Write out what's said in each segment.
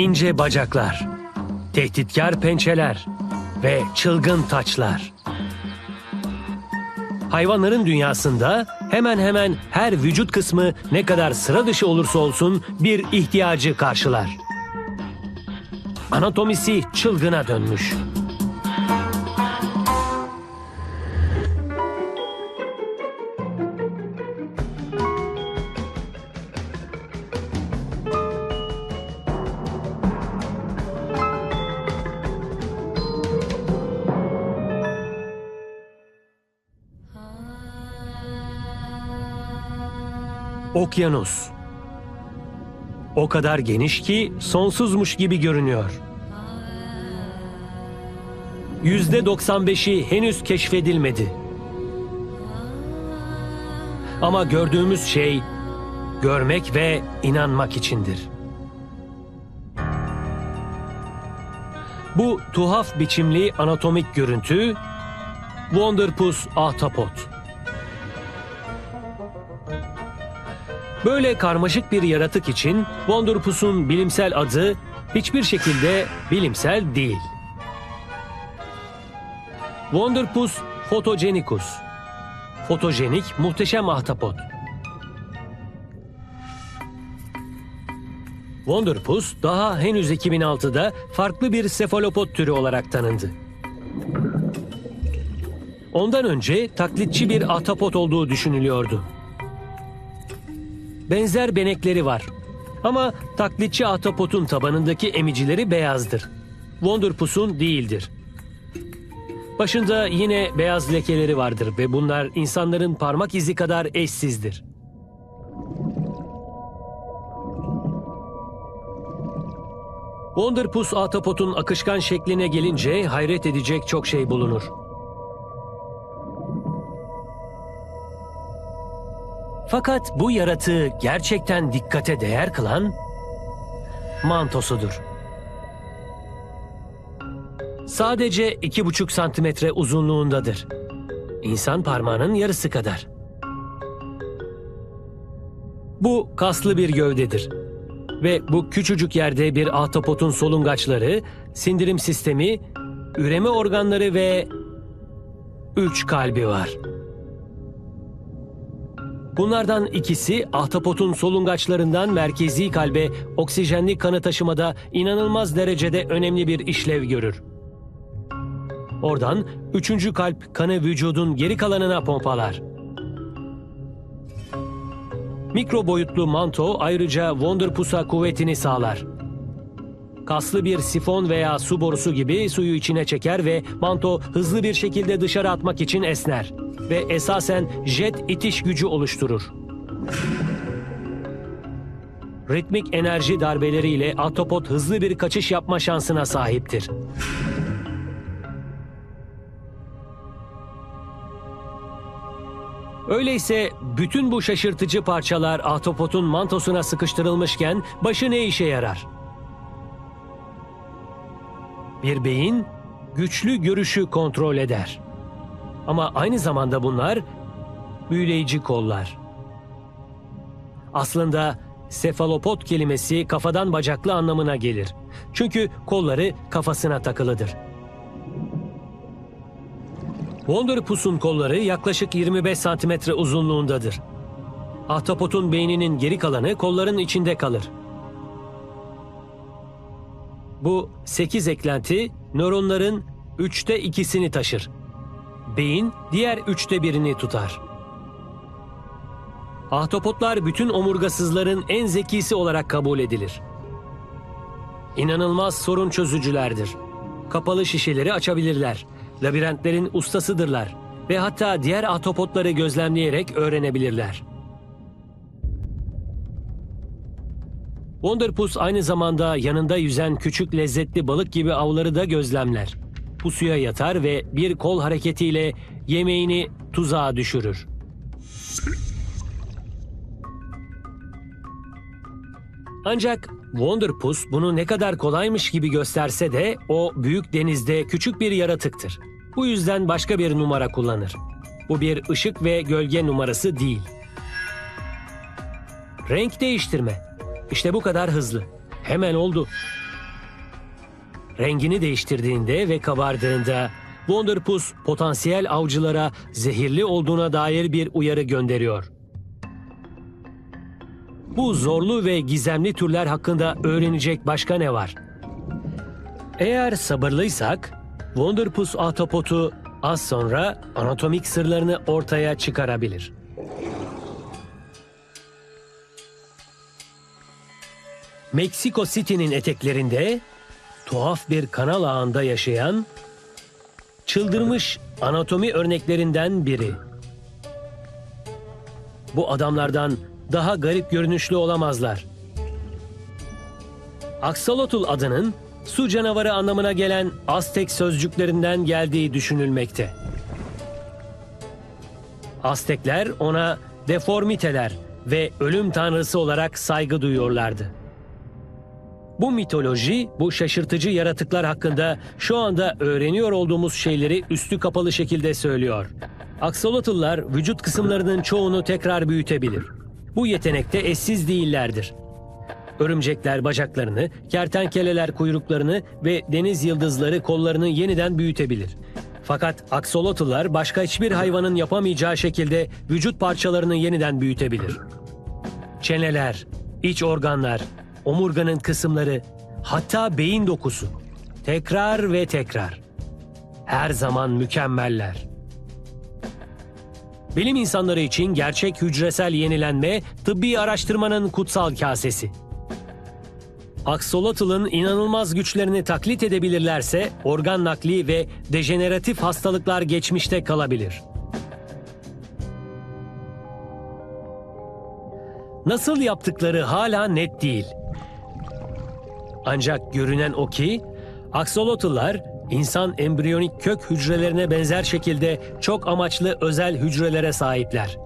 İnce bacaklar, tehditkar pençeler ve çılgın taçlar. Hayvanların dünyasında hemen hemen her vücut kısmı ne kadar sıra dışı olursa olsun bir ihtiyacı karşılar. Anatomisi çılgına dönmüş. Okyanus. O kadar geniş ki sonsuzmuş gibi görünüyor. Yüzde 95'i henüz keşfedilmedi. Ama gördüğümüz şey görmek ve inanmak içindir. Bu tuhaf biçimli anatomik görüntü Wonderpus ahtapot. Böyle karmaşık bir yaratık için Wonderpus'un bilimsel adı hiçbir şekilde bilimsel değil. Wonderpus photogenicus. Fotojenik muhteşem ahtapot. Wonderpus daha henüz 2006'da farklı bir sefalopod türü olarak tanındı. Ondan önce taklitçi bir ahtapot olduğu düşünülüyordu benzer benekleri var. Ama taklitçi ahtapotun tabanındaki emicileri beyazdır. Wonderpus'un değildir. Başında yine beyaz lekeleri vardır ve bunlar insanların parmak izi kadar eşsizdir. Wonderpus ahtapotun akışkan şekline gelince hayret edecek çok şey bulunur. Fakat bu yaratığı gerçekten dikkate değer kılan mantosudur. Sadece iki buçuk santimetre uzunluğundadır. İnsan parmağının yarısı kadar. Bu kaslı bir gövdedir. Ve bu küçücük yerde bir ahtapotun solungaçları, sindirim sistemi, üreme organları ve üç kalbi var. Bunlardan ikisi ahtapotun solungaçlarından merkezi kalbe oksijenli kanı taşımada inanılmaz derecede önemli bir işlev görür. Oradan üçüncü kalp kanı vücudun geri kalanına pompalar. Mikro boyutlu manto ayrıca Wonderpus'a kuvvetini sağlar. Kaslı bir sifon veya su borusu gibi suyu içine çeker ve manto hızlı bir şekilde dışarı atmak için esner ve esasen jet itiş gücü oluşturur. Ritmik enerji darbeleriyle Autopod hızlı bir kaçış yapma şansına sahiptir. Öyleyse bütün bu şaşırtıcı parçalar Autopod'un mantosuna sıkıştırılmışken başı ne işe yarar? Bir beyin güçlü görüşü kontrol eder. Ama aynı zamanda bunlar büyüleyici kollar. Aslında sefalopod kelimesi kafadan bacaklı anlamına gelir. Çünkü kolları kafasına takılıdır. Wonderpus'un kolları yaklaşık 25 santimetre uzunluğundadır. Ahtapotun beyninin geri kalanı kolların içinde kalır. Bu 8 eklenti nöronların üçte ikisini taşır. Beyin diğer üçte birini tutar. Ahtapotlar bütün omurgasızların en zekisi olarak kabul edilir. İnanılmaz sorun çözücülerdir. Kapalı şişeleri açabilirler. Labirentlerin ustasıdırlar ve hatta diğer ahtapotları gözlemleyerek öğrenebilirler. Wonderpus aynı zamanda yanında yüzen küçük lezzetli balık gibi avları da gözlemler. Pusuya yatar ve bir kol hareketiyle yemeğini tuzağa düşürür. Ancak Wonderpus bunu ne kadar kolaymış gibi gösterse de o büyük denizde küçük bir yaratıktır. Bu yüzden başka bir numara kullanır. Bu bir ışık ve gölge numarası değil. Renk değiştirme. İşte bu kadar hızlı. hemen oldu. Rengini değiştirdiğinde ve kabardığında Wonderpuss potansiyel avcılara zehirli olduğuna dair bir uyarı gönderiyor. Bu zorlu ve gizemli türler hakkında öğrenecek başka ne var? Eğer sabırlıysak, Wonderpuss ahtapotu az sonra anatomik sırlarını ortaya çıkarabilir. Meksiko City'nin eteklerinde tuhaf bir kanal ağında yaşayan çıldırmış anatomi örneklerinden biri. Bu adamlardan daha garip görünüşlü olamazlar. Axolotl adının su canavarı anlamına gelen Aztek sözcüklerinden geldiği düşünülmekte. Aztekler ona deformiteler ve ölüm tanrısı olarak saygı duyuyorlardı. Bu mitoloji, bu şaşırtıcı yaratıklar hakkında şu anda öğreniyor olduğumuz şeyleri üstü kapalı şekilde söylüyor. Aksolotllar vücut kısımlarının çoğunu tekrar büyütebilir. Bu yetenekte eşsiz değillerdir. Örümcekler bacaklarını, kertenkeleler kuyruklarını ve deniz yıldızları kollarını yeniden büyütebilir. Fakat aksolotllar başka hiçbir hayvanın yapamayacağı şekilde vücut parçalarını yeniden büyütebilir. Çeneler, iç organlar, omurganın kısımları, hatta beyin dokusu. Tekrar ve tekrar. Her zaman mükemmeller. Bilim insanları için gerçek hücresel yenilenme tıbbi araştırmanın kutsal kasesi. Aksolotl'ın inanılmaz güçlerini taklit edebilirlerse organ nakli ve dejeneratif hastalıklar geçmişte kalabilir. Nasıl yaptıkları hala net değil. Ancak görünen o ki aksolotlar insan embriyonik kök hücrelerine benzer şekilde çok amaçlı özel hücrelere sahipler.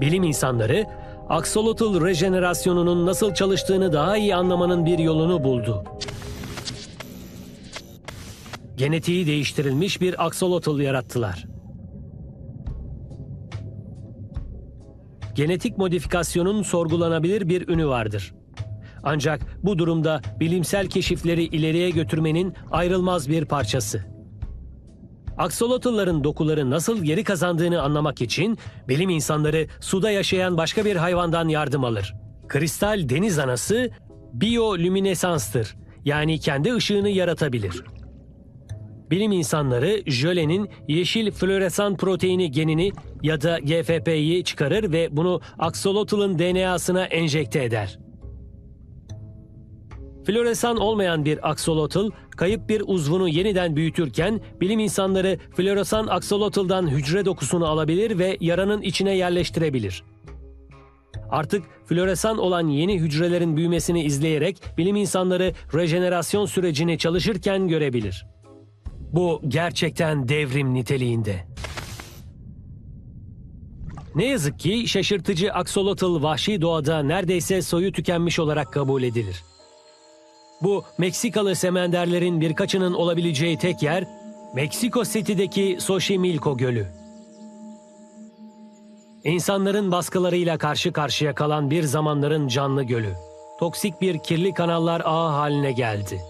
Bilim insanları aksolotl rejenerasyonunun nasıl çalıştığını daha iyi anlamanın bir yolunu buldu. Genetiği değiştirilmiş bir aksolotl yarattılar. Genetik modifikasyonun sorgulanabilir bir ünü vardır. Ancak bu durumda bilimsel keşifleri ileriye götürmenin ayrılmaz bir parçası. Aksolotlların dokuları nasıl geri kazandığını anlamak için bilim insanları suda yaşayan başka bir hayvandan yardım alır. Kristal deniz anası biyolüminesanstır. Yani kendi ışığını yaratabilir. Bilim insanları jölenin yeşil floresan proteini genini ya da GFP'yi çıkarır ve bunu aksolotlun DNA'sına enjekte eder. Floresan olmayan bir aksolotl, kayıp bir uzvunu yeniden büyütürken bilim insanları floresan aksolotldan hücre dokusunu alabilir ve yaranın içine yerleştirebilir. Artık floresan olan yeni hücrelerin büyümesini izleyerek bilim insanları rejenerasyon sürecini çalışırken görebilir. Bu gerçekten devrim niteliğinde. Ne yazık ki şaşırtıcı aksolotl vahşi doğada neredeyse soyu tükenmiş olarak kabul edilir. Bu Meksikalı semenderlerin birkaçının olabileceği tek yer Meksiko City'deki Xochimilco Gölü. İnsanların baskılarıyla karşı karşıya kalan bir zamanların canlı gölü. Toksik bir kirli kanallar ağı haline geldi.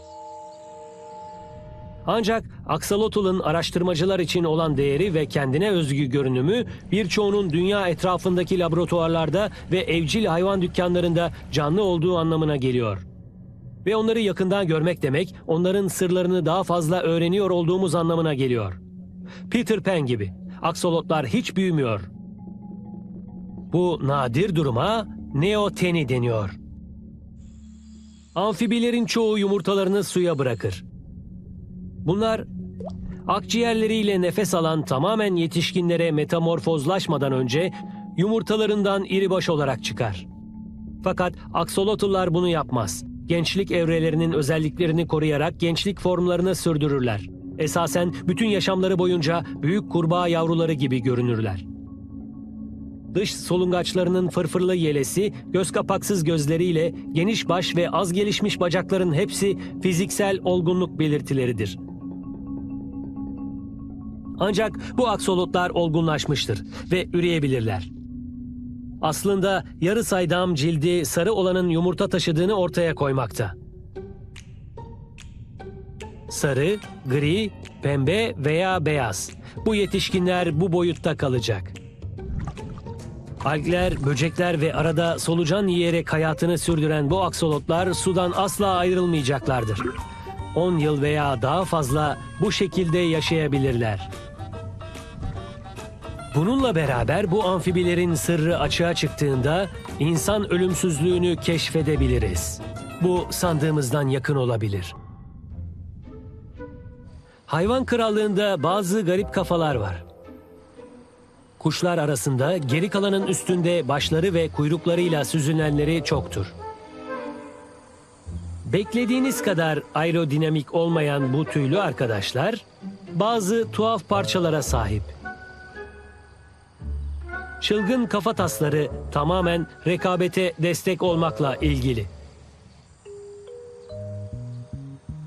Ancak Axolotl'ın araştırmacılar için olan değeri ve kendine özgü görünümü birçoğunun dünya etrafındaki laboratuvarlarda ve evcil hayvan dükkanlarında canlı olduğu anlamına geliyor. Ve onları yakından görmek demek, onların sırlarını daha fazla öğreniyor olduğumuz anlamına geliyor. Peter Pan gibi. Aksolotlar hiç büyümüyor. Bu nadir duruma neoteni deniyor. Amfibilerin çoğu yumurtalarını suya bırakır. Bunlar akciğerleriyle nefes alan tamamen yetişkinlere metamorfozlaşmadan önce yumurtalarından iri baş olarak çıkar. Fakat aksolotlular bunu yapmaz. Gençlik evrelerinin özelliklerini koruyarak gençlik formlarını sürdürürler. Esasen bütün yaşamları boyunca büyük kurbağa yavruları gibi görünürler. Dış solungaçlarının fırfırlı yelesi, göz kapaksız gözleriyle geniş baş ve az gelişmiş bacakların hepsi fiziksel olgunluk belirtileridir. Ancak bu aksolotlar olgunlaşmıştır ve üreyebilirler. Aslında yarı saydam cildi sarı olanın yumurta taşıdığını ortaya koymakta. sarı, gri, pembe veya beyaz. Bu yetişkinler bu boyutta kalacak. Algler, böcekler ve arada solucan yiyerek hayatını sürdüren bu aksolotlar sudan asla ayrılmayacaklardır. 10 yıl veya daha fazla bu şekilde yaşayabilirler. Bununla beraber bu amfibilerin sırrı açığa çıktığında insan ölümsüzlüğünü keşfedebiliriz. Bu sandığımızdan yakın olabilir. Hayvan krallığında bazı garip kafalar var. Kuşlar arasında geri kalanın üstünde başları ve kuyruklarıyla süzülenleri çoktur. Beklediğiniz kadar aerodinamik olmayan bu tüylü arkadaşlar bazı tuhaf parçalara sahip. Çılgın kafa tasları tamamen rekabete destek olmakla ilgili.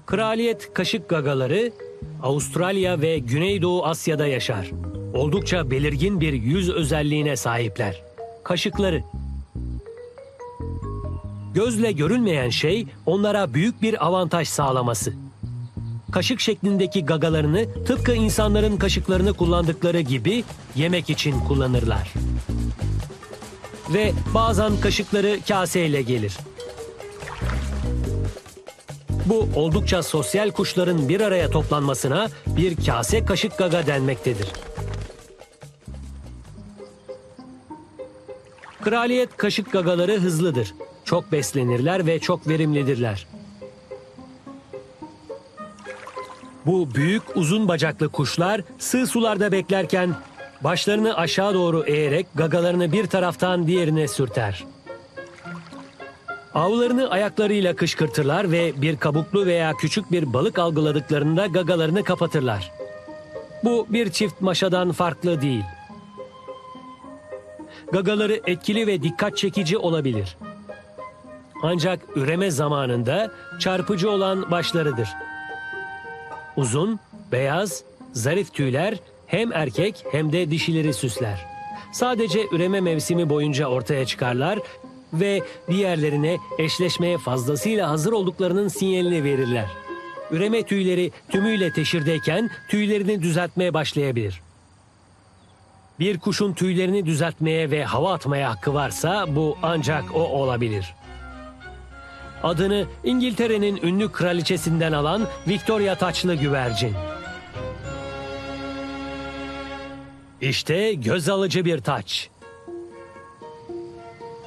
Kraliyet kaşık gagaları Avustralya ve Güneydoğu Asya'da yaşar. Oldukça belirgin bir yüz özelliğine sahipler. Kaşıkları. Gözle görülmeyen şey onlara büyük bir avantaj sağlaması. Kaşık şeklindeki gagalarını tıpkı insanların kaşıklarını kullandıkları gibi yemek için kullanırlar. Ve bazen kaşıkları kaseyle gelir. Bu oldukça sosyal kuşların bir araya toplanmasına bir kase kaşık gaga denmektedir. Kraliyet kaşık gagaları hızlıdır. Çok beslenirler ve çok verimlidirler. Bu büyük uzun bacaklı kuşlar sığ sularda beklerken başlarını aşağı doğru eğerek gagalarını bir taraftan diğerine sürter. Avlarını ayaklarıyla kışkırtırlar ve bir kabuklu veya küçük bir balık algıladıklarında gagalarını kapatırlar. Bu bir çift maşadan farklı değil. Gagaları etkili ve dikkat çekici olabilir. Ancak üreme zamanında çarpıcı olan başlarıdır. Uzun, beyaz, zarif tüyler hem erkek hem de dişileri süsler. Sadece üreme mevsimi boyunca ortaya çıkarlar ve diğerlerine eşleşmeye fazlasıyla hazır olduklarının sinyalini verirler. Üreme tüyleri tümüyle teşirdeyken tüylerini düzeltmeye başlayabilir. Bir kuşun tüylerini düzeltmeye ve hava atmaya hakkı varsa bu ancak o olabilir. Adını İngiltere'nin ünlü kraliçesinden alan Victoria taçlı güvercin. İşte göz alıcı bir taç.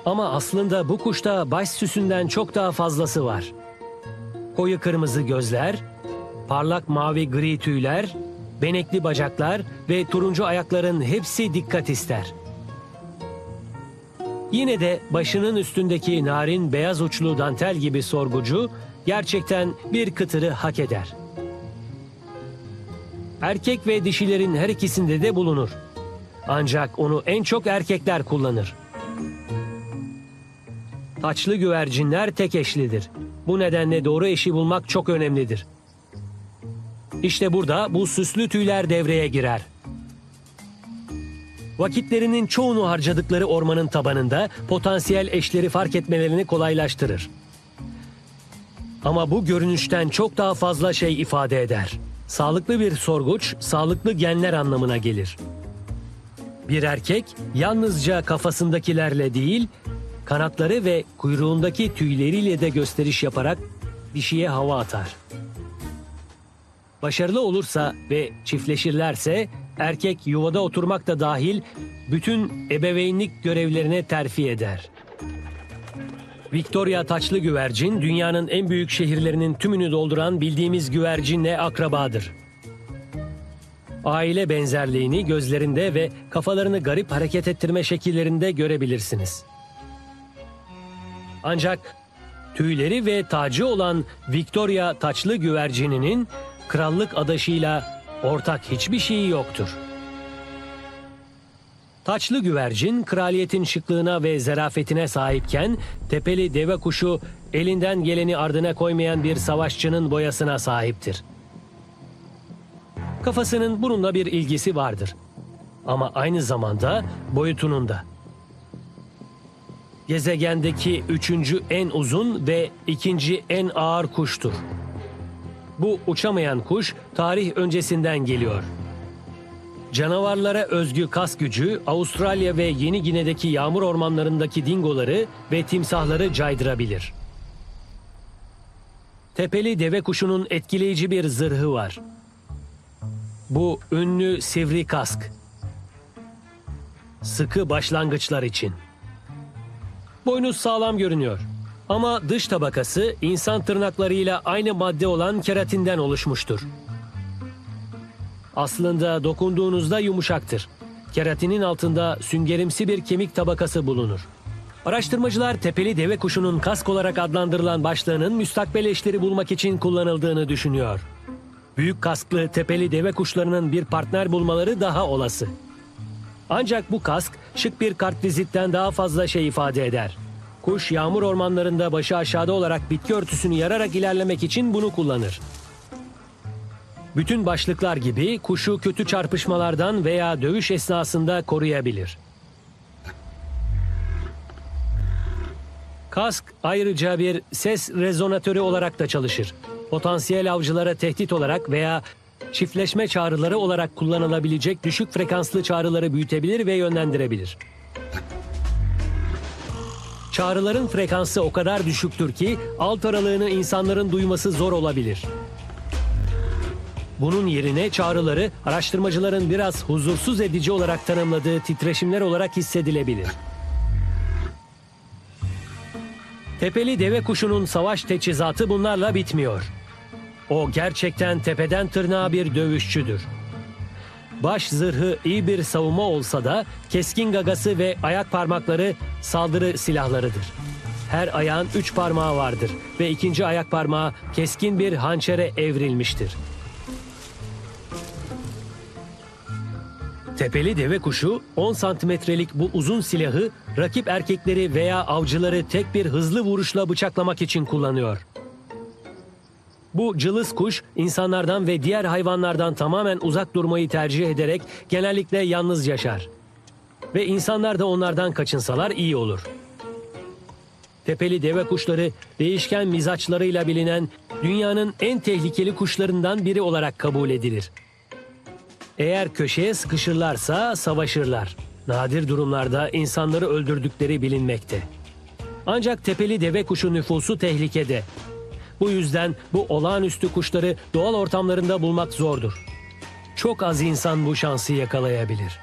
Ama aslında bu kuşta baş süsünden çok daha fazlası var. Koyu kırmızı gözler, parlak mavi gri tüyler, benekli bacaklar ve turuncu ayakların hepsi dikkat ister. Yine de başının üstündeki narin beyaz uçlu dantel gibi sorgucu gerçekten bir kıtırı hak eder. Erkek ve dişilerin her ikisinde de bulunur. Ancak onu en çok erkekler kullanır. Taçlı güvercinler tek eşlidir. Bu nedenle doğru eşi bulmak çok önemlidir. İşte burada bu süslü tüyler devreye girer. Vakitlerinin çoğunu harcadıkları ormanın tabanında potansiyel eşleri fark etmelerini kolaylaştırır. Ama bu görünüşten çok daha fazla şey ifade eder. Sağlıklı bir sorguç, sağlıklı genler anlamına gelir. Bir erkek yalnızca kafasındakilerle değil, kanatları ve kuyruğundaki tüyleriyle de gösteriş yaparak dişiye hava atar. Başarılı olursa ve çiftleşirlerse erkek yuvada oturmak da dahil bütün ebeveynlik görevlerine terfi eder. Victoria taçlı güvercin dünyanın en büyük şehirlerinin tümünü dolduran bildiğimiz güvercinle akrabadır. Aile benzerliğini gözlerinde ve kafalarını garip hareket ettirme şekillerinde görebilirsiniz. Ancak tüyleri ve tacı olan Victoria taçlı güvercininin krallık adaşıyla ortak hiçbir şeyi yoktur. Taçlı güvercin kraliyetin şıklığına ve zarafetine sahipken tepeli deve kuşu elinden geleni ardına koymayan bir savaşçının boyasına sahiptir. Kafasının bununla bir ilgisi vardır. Ama aynı zamanda boyutunun da. Gezegendeki üçüncü en uzun ve ikinci en ağır kuştur. Bu uçamayan kuş tarih öncesinden geliyor. Canavarlara özgü kas gücü Avustralya ve Yeni Gine'deki yağmur ormanlarındaki dingoları ve timsahları caydırabilir. Tepeli deve kuşunun etkileyici bir zırhı var. Bu ünlü sivri kask. Sıkı başlangıçlar için. Boynuz sağlam görünüyor. Ama dış tabakası insan tırnaklarıyla aynı madde olan keratinden oluşmuştur. Aslında dokunduğunuzda yumuşaktır. Keratinin altında süngerimsi bir kemik tabakası bulunur. Araştırmacılar tepeli deve kuşunun kask olarak adlandırılan başlığının müstakbel eşleri bulmak için kullanıldığını düşünüyor. Büyük kasklı tepeli deve kuşlarının bir partner bulmaları daha olası. Ancak bu kask şık bir kartvizitten daha fazla şey ifade eder. Kuş yağmur ormanlarında başı aşağıda olarak bitki örtüsünü yararak ilerlemek için bunu kullanır. Bütün başlıklar gibi kuşu kötü çarpışmalardan veya dövüş esnasında koruyabilir. Kask ayrıca bir ses rezonatörü olarak da çalışır. Potansiyel avcılara tehdit olarak veya çiftleşme çağrıları olarak kullanılabilecek düşük frekanslı çağrıları büyütebilir ve yönlendirebilir. Çağrıların frekansı o kadar düşüktür ki alt aralığını insanların duyması zor olabilir. Bunun yerine çağrıları araştırmacıların biraz huzursuz edici olarak tanımladığı titreşimler olarak hissedilebilir. Tepeli deve kuşunun savaş teçhizatı bunlarla bitmiyor. O gerçekten tepeden tırnağa bir dövüşçüdür. Baş zırhı iyi bir savunma olsa da keskin gagası ve ayak parmakları saldırı silahlarıdır. Her ayağın üç parmağı vardır ve ikinci ayak parmağı keskin bir hançere evrilmiştir. Tepeli deve kuşu 10 santimetrelik bu uzun silahı rakip erkekleri veya avcıları tek bir hızlı vuruşla bıçaklamak için kullanıyor. Bu cılız kuş insanlardan ve diğer hayvanlardan tamamen uzak durmayı tercih ederek genellikle yalnız yaşar. Ve insanlar da onlardan kaçınsalar iyi olur. Tepeli deve kuşları değişken mizaçlarıyla bilinen dünyanın en tehlikeli kuşlarından biri olarak kabul edilir. Eğer köşeye sıkışırlarsa savaşırlar. Nadir durumlarda insanları öldürdükleri bilinmekte. Ancak tepeli deve kuşu nüfusu tehlikede. Bu yüzden bu olağanüstü kuşları doğal ortamlarında bulmak zordur. Çok az insan bu şansı yakalayabilir.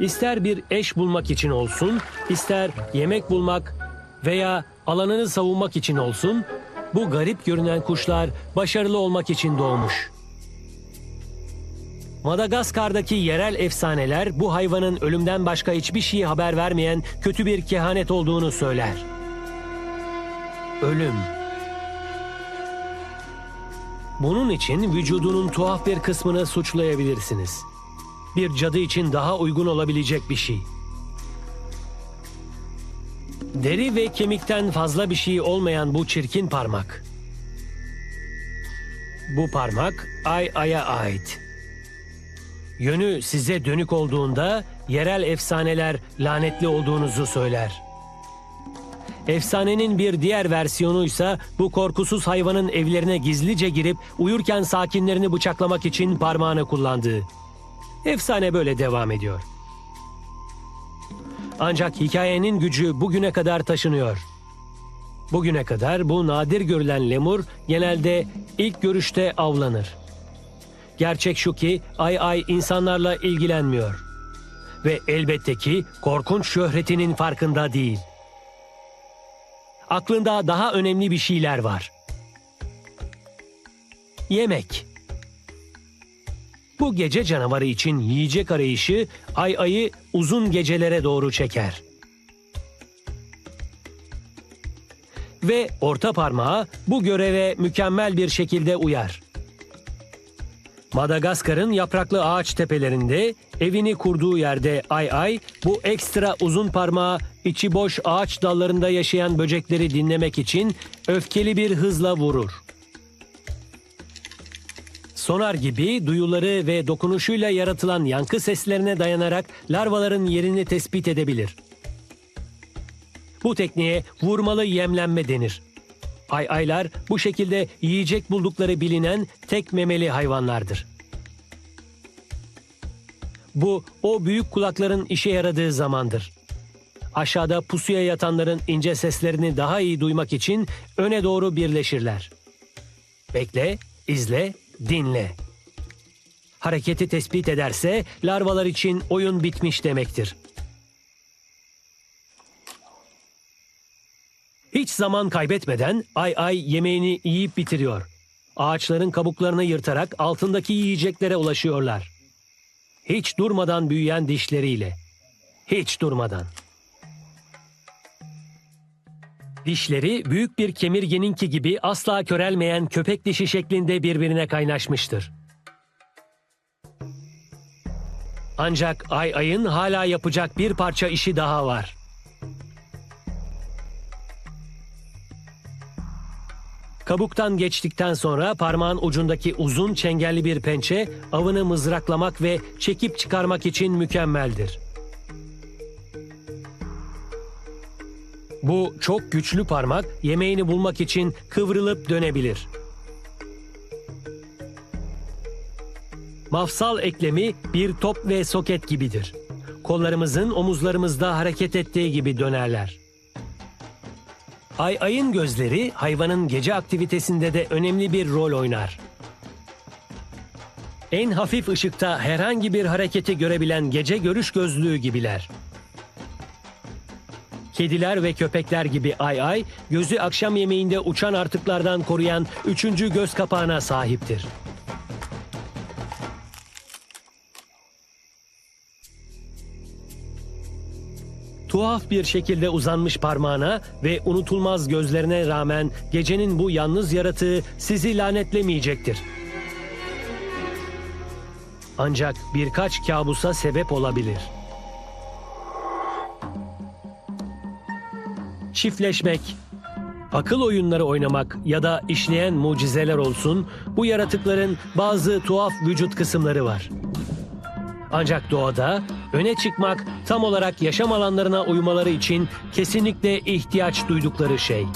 İster bir eş bulmak için olsun, ister yemek bulmak veya alanını savunmak için olsun, bu garip görünen kuşlar başarılı olmak için doğmuş. Madagaskar'daki yerel efsaneler bu hayvanın ölümden başka hiçbir şeyi haber vermeyen kötü bir kehanet olduğunu söyler. Ölüm. Bunun için vücudunun tuhaf bir kısmını suçlayabilirsiniz. Bir cadı için daha uygun olabilecek bir şey. Deri ve kemikten fazla bir şey olmayan bu çirkin parmak. Bu parmak ay aya ait. Yönü size dönük olduğunda yerel efsaneler lanetli olduğunuzu söyler. Efsanenin bir diğer versiyonuysa bu korkusuz hayvanın evlerine gizlice girip uyurken sakinlerini bıçaklamak için parmağını kullandığı. Efsane böyle devam ediyor. Ancak hikayenin gücü bugüne kadar taşınıyor. Bugüne kadar bu nadir görülen lemur genelde ilk görüşte avlanır. Gerçek şu ki Ay Ay insanlarla ilgilenmiyor. Ve elbette ki korkunç şöhretinin farkında değil. Aklında daha önemli bir şeyler var. Yemek. Bu gece canavarı için yiyecek arayışı ay ayı uzun gecelere doğru çeker. Ve orta parmağı bu göreve mükemmel bir şekilde uyar. Madagaskar'ın yapraklı ağaç tepelerinde evini kurduğu yerde ay ay bu ekstra uzun parmağı içi boş ağaç dallarında yaşayan böcekleri dinlemek için öfkeli bir hızla vurur. Sonar gibi duyuları ve dokunuşuyla yaratılan yankı seslerine dayanarak larvaların yerini tespit edebilir. Bu tekniğe vurmalı yemlenme denir. Ay aylar bu şekilde yiyecek buldukları bilinen tek memeli hayvanlardır. Bu o büyük kulakların işe yaradığı zamandır. Aşağıda pusuya yatanların ince seslerini daha iyi duymak için öne doğru birleşirler. Bekle, izle, dinle. Hareketi tespit ederse larvalar için oyun bitmiş demektir. Hiç zaman kaybetmeden ay ay yemeğini yiyip bitiriyor. Ağaçların kabuklarını yırtarak altındaki yiyeceklere ulaşıyorlar. Hiç durmadan büyüyen dişleriyle. Hiç durmadan. Dişleri büyük bir kemirgeninki gibi asla körelmeyen köpek dişi şeklinde birbirine kaynaşmıştır. Ancak ay ayın hala yapacak bir parça işi daha var. Kabuktan geçtikten sonra parmağın ucundaki uzun çengelli bir pençe avını mızraklamak ve çekip çıkarmak için mükemmeldir. Bu çok güçlü parmak yemeğini bulmak için kıvrılıp dönebilir. Mafsal eklemi bir top ve soket gibidir. Kollarımızın omuzlarımızda hareket ettiği gibi dönerler. Ay ayın gözleri hayvanın gece aktivitesinde de önemli bir rol oynar. En hafif ışıkta herhangi bir hareketi görebilen gece görüş gözlüğü gibiler. Kediler ve köpekler gibi ay ay, gözü akşam yemeğinde uçan artıklardan koruyan üçüncü göz kapağına sahiptir. Tuhaf bir şekilde uzanmış parmağına ve unutulmaz gözlerine rağmen gecenin bu yalnız yaratığı sizi lanetlemeyecektir. Ancak birkaç kabusa sebep olabilir. Çiftleşmek, akıl oyunları oynamak ya da işleyen mucizeler olsun, bu yaratıkların bazı tuhaf vücut kısımları var. Ancak doğada öne çıkmak tam olarak yaşam alanlarına uymaları için kesinlikle ihtiyaç duydukları şey.